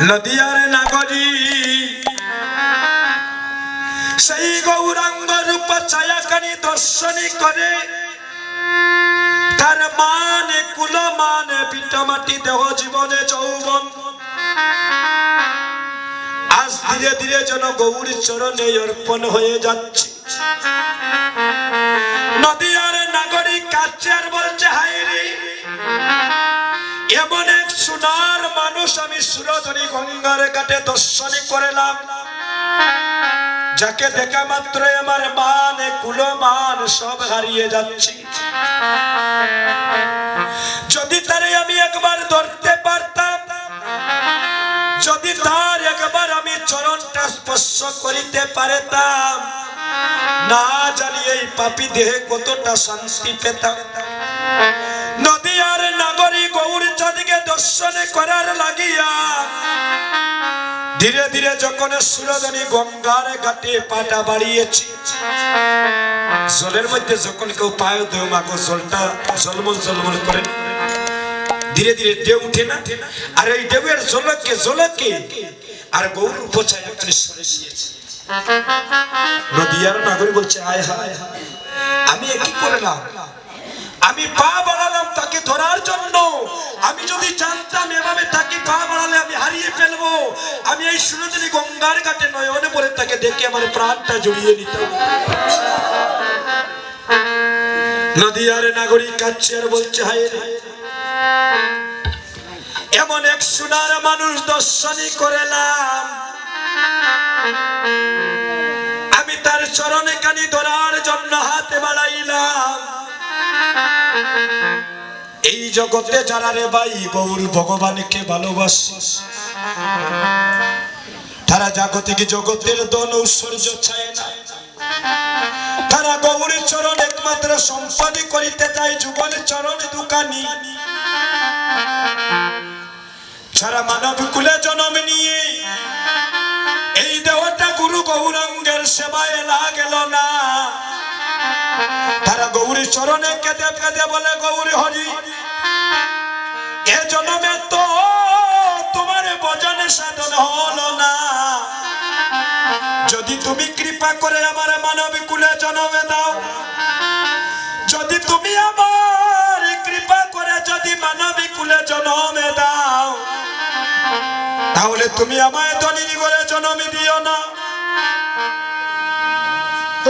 লদিয়ার নাগরী। সেই গৌরাঙ্গ রূপ ছায়াকানি দর্শনী করে। তার মানে কুল মানে পিটামাটি দেহ, জীবনে যৌবন। আজ ধীরে ধীরে যেন গৌরী চরণে অর্পণ হয়ে যাচ্ছে। মানুষ আমি সুরধনী গঙ্গার ঘাটে দর্শনী করলাম। যাকে দেখা মাত্র আমার মান কুল মান সব হারিয়ে যাচ্ছে। যদি তারে আমি একবার ধরতে পারতাম, যদি তার একবার আমি চরণটা স্পর্শ করিতে পারতাম, না জানি এই পাপি দেহে কতটা শান্তি পেতাম। দর্শনে করার লাগিয়া ধীরে ধীরে যখন সুরধনী গঙ্গার ঘাটে পাটা বাড়িয়েছি, জলের মধ্যে যখন কেউ পায় দেহ মাগো জলটা জলমল জলমল করে ধীরে ধীরে ঢেউ উঠে না, আর এই ঢেউয়ের জলকে জলকে আর গৌর উপচায় গিয়েছে নদিয়ার নাগরী বলছে, আয় হায় হায় আমি কি করলাম? আমি পা বাড়ালাম তাকে ধরার জন্য। আমি যদি জানতাম এভাবে তাকে পা বাড়ালে আমি হারিয়ে ফেলব। আমি এই সুরজনী গঙ্গার ঘাটে নয়নে পরে তাকে দেখে আমার প্রাণটা জড়িয়ে নিতাম নদিয়ার নাগরিক কাচ্ছে আর বলছে, হায় এমন এক সোনার মানুষ দর্শনী করেলাম। আমি তার চরণে কানি ধরার জন্য হাতে বাড়াইলাম। এই জগতে যারা রে ভাই গৌর ভগবানকে ভালোবাসে, তারা জাগতিক জগতের দল ঐশ্বর্য চায় না। তারা গৌরের চরণ একমাত্র সম্পাদী করিতে চায় যুগলের চরণ দোকানি। সারা মানব কুলে জন্ম নিয়ে, এই দেহটা গুরু গৌরাঙ্গের সেবায় লাগেল না। তারা গৌরী চরণে কেঁদে কেঁদে বলে, গৌরী হরি, এ জন্মে তো তোমার ভজনে সাধন হলো না। যদি তুমি কৃপা করে আমার মানব কুলে জন্মে দাও, যদি তুমি আমার কৃপা করে যদি মানবী কুলে জন্মে দাও, তাহলে তুমি আমায় ধনির করে জন্ম দিও না।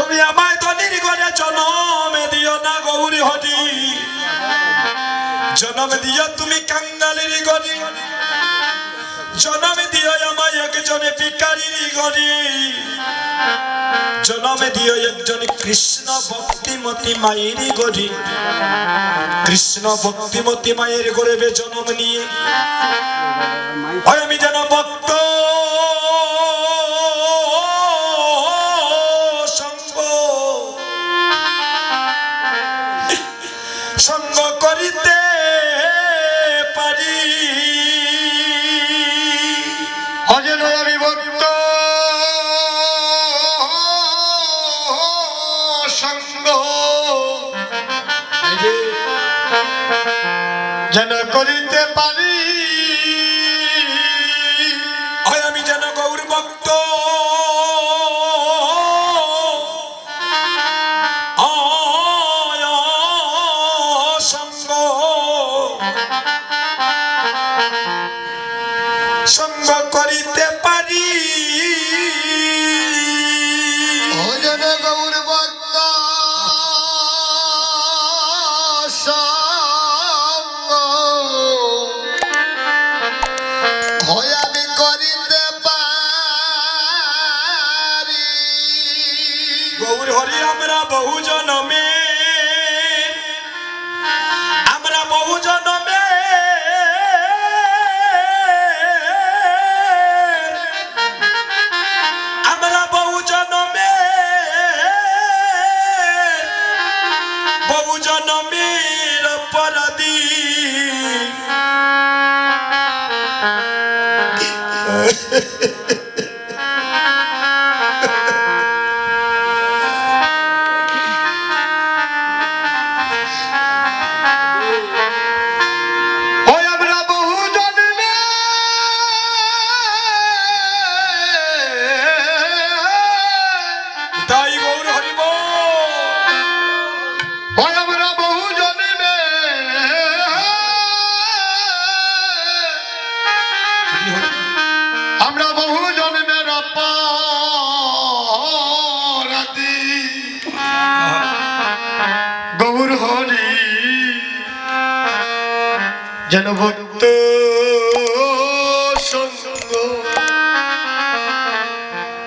তুমি আমায় ধনির করে জন্ম দিও না গৌরী হরি। জন্ম দিও তুমি কাঙ্গালির গরি জন্ম দিও আমায় একজনে ভিকারির গরি জন্ম দিও একজন কৃষ্ণ ভক্তিমতী মায়ের গরি কৃষ্ণ ভক্তিমতী মায়ের গর্ভে জন্ম নিয়ে। আমি যেন ভক্ত। সঙ্গ। হয় আমি করিতে পারি। গৌর হরি আমরা বহু জনমে Yeah. যেন ভক্ত সঙ্গ।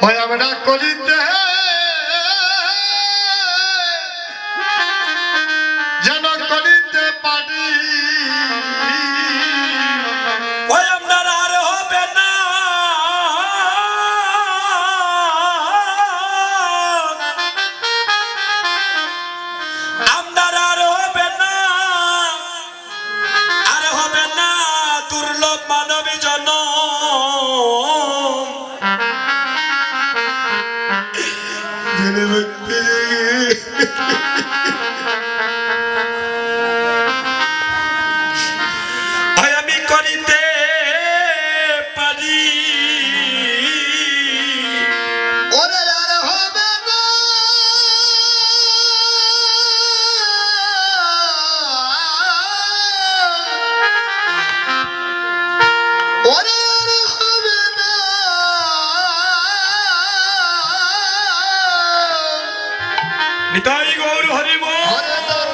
হয় আমরা করিতে নিতাই গৌর হরিব। ওরে তোর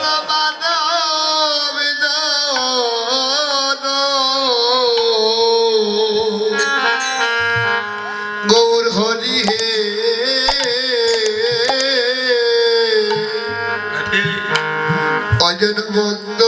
গৌর হরি হে। অজন বন্ধ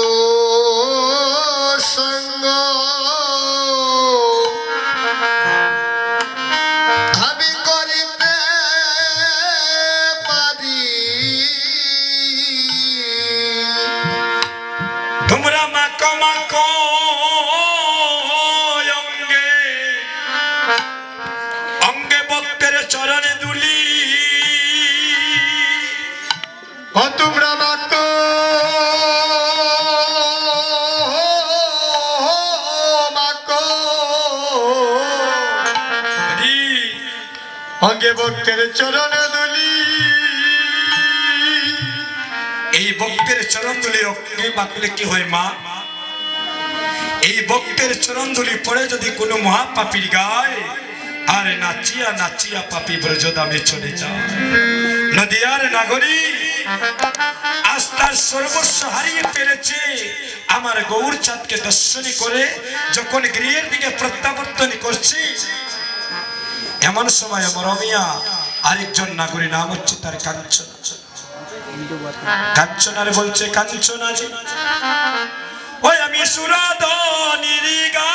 অঙ্গে ভক্তের চরণে দুলি এই ভক্তের চরণ ধুলি অগ্নি মাখলে কি হয় মা? এই ভক্তের চরণ ধুলি পড়ে যদি কোনো মহাপাপীর গায়, আরে নাচিয়া নাচিয়া পাপি ব্রজদামে চলে যায় নদিয়ার নাগরী, আজ তার সর্বস্ব হারিয়ে ফেলেছে। আমার গৌর চাঁদকে দর্শনী করে যখন গৃহের দিকে প্রত্যাবর্তন করছি এমন সময় মরমিয়া আরেকজন নাগরী নাম হচ্ছে তার কাঞ্চন। কাঞ্চনারে বলছে, কাঞ্চনা ওই আমি সুরাদ গা